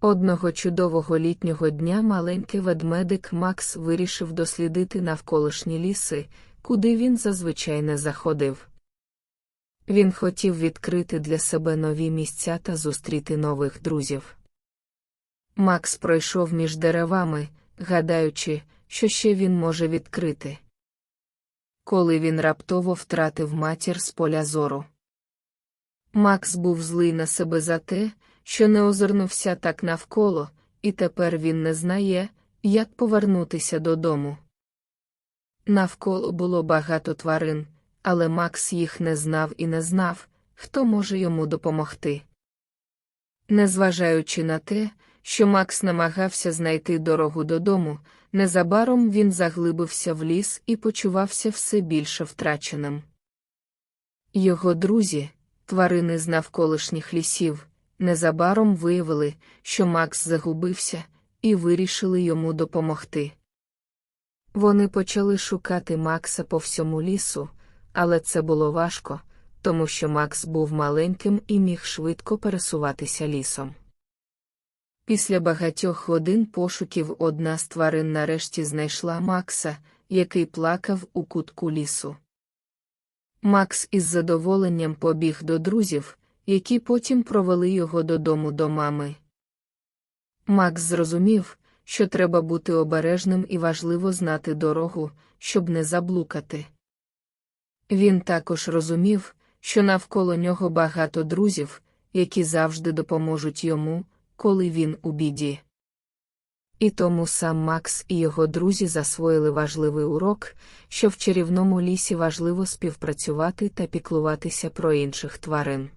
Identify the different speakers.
Speaker 1: Одного чудового літнього дня маленький ведмедик Макс вирішив дослідити навколишні ліси, куди він зазвичай не заходив. Він хотів відкрити для себе нові місця та зустріти нових друзів. Макс пройшов між деревами, гадаючи, що ще він може відкрити. Коли він раптово втратив матір з поля зору. Макс був злий на себе за те, що не озирнувся так навколо, і тепер він не знає, як повернутися додому. Навколо було багато тварин, але Макс їх не знав і не знав, хто може йому допомогти. Незважаючи на те, що Макс намагався знайти дорогу додому, незабаром він заглибився в ліс і почувався все більше втраченим. Його друзі, тварини з навколишніх лісів, незабаром виявили, що Макс загубився, і вирішили йому допомогти. Вони почали шукати Макса по всьому лісу, але це було важко, тому що Макс був маленьким і міг швидко пересуватися лісом. Після багатьох годин пошуків одна з тварин нарешті знайшла Макса, який плакав у кутку лісу. Макс із задоволенням побіг до друзів, які потім провели його додому до мами. Макс зрозумів, що треба бути обережним і важливо знати дорогу, щоб не заблукати. Він також розумів, що навколо нього багато друзів, які завжди допоможуть йому, коли він у біді. І тому сам Макс і його друзі засвоїли важливий урок, що в чарівному лісі важливо співпрацювати та піклуватися про інших тварин.